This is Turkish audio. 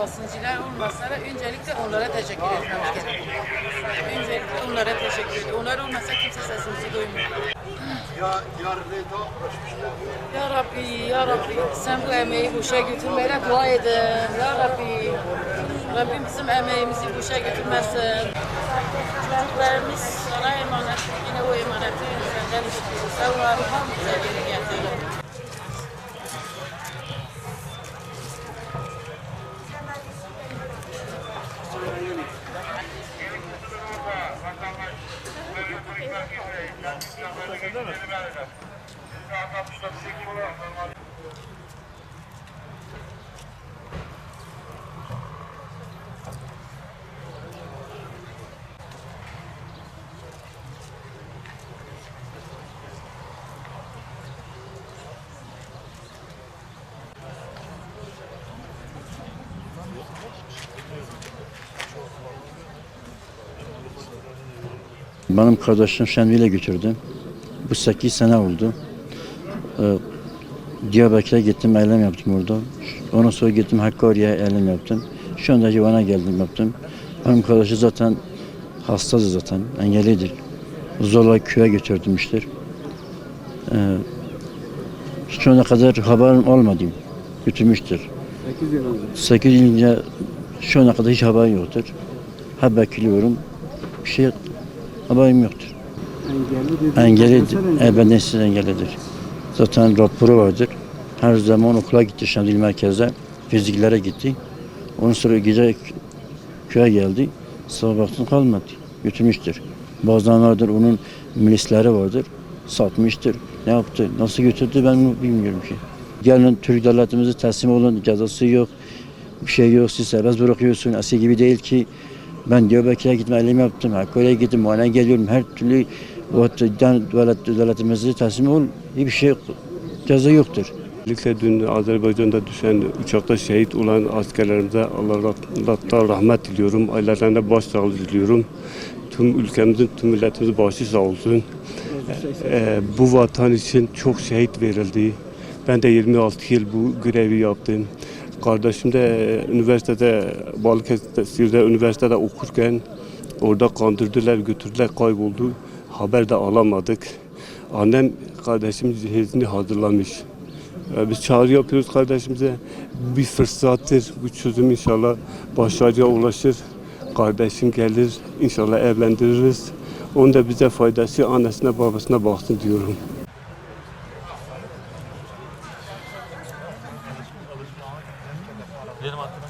Basıncılar olmasa öncelikle onlara teşekkür etmemiz gerekiyor. Öncelikle onlara teşekkür ediyor. Onlar olmasa kimse sesimizi duymuyor. Ya Ya Rabbi, Ya Rabbi sen bu emeği boşa götürmeyle dua edin. Ya Rabbi, Rabbim bizim emeğimizi boşa götürmesin. Çocuklarımız sana emanet, yine o emaneti senden istiyoruz. Allah'ım hamdüze geri getir. Benim kardeşim Şenvil'e götürdüm. Bu 8 sene oldu. Ee, Diyarbakır'a gittim, eylem yaptım orada. Ondan sonra gittim Hakkari'ye eylem yaptım. Şu anda Civan'a geldim yaptım. Benim kardeşim zaten hastadır zaten, engellidir. Zorla köye götürdümüştür. Ee, şu ana kadar haberim olmadı. Götürmüştür. 8 yıl önce. 8 yıl önce şu ana kadar hiç haberim yoktur. Ha bekliyorum. Bir şey haberim yoktur. Engelli dedi. Engelli, Nasıl engelli? e, engellidir. Zaten raporu vardır. Her zaman okula gitti Şamdil merkezde. Fiziklere gitti. Ondan sonra gece köye geldi. Sabah baktım kalmadı. Götürmüştür. Bazen vardır onun milisleri vardır. Satmıştır. Ne yaptı? Nasıl götürdü ben bilmiyorum ki. Gelin Türk devletimize teslim olun. Cezası yok. Bir şey yok. Siz serbest bırakıyorsun. Asil gibi değil ki. Ben Diyarbakır'a gitme eylem yaptım. Hakkari'ye gittim. Muayene geliyorum. Her türlü o devlet, devletimize teslim ol. Hiçbir şey. Ceza yoktur. Özellikle dün Azerbaycan'da düşen uçakta şehit olan askerlerimize Allah Allah'tan rahmet diliyorum. Ailelerine başsağlığı diliyorum. Tüm ülkemizin, tüm milletimizin başı sağ olsun. Ee, bu vatan için çok şehit verildi. Ben de 26 yıl bu görevi yaptım. Kardeşim de üniversitede, Balıkesir'de üniversitede okurken orada kandırdılar, götürdüler, kayboldu. Haber de alamadık. Annem kardeşim cihazını hazırlamış. Ee, Biz çağrı yapıyoruz kardeşimize. Bir fırsattır. Bu çözüm inşallah başarıya ulaşır. Kardeşim gelir. inşallah evlendiririz. Onun da bize faydası annesine babasına baksın diyorum. Benim hakkım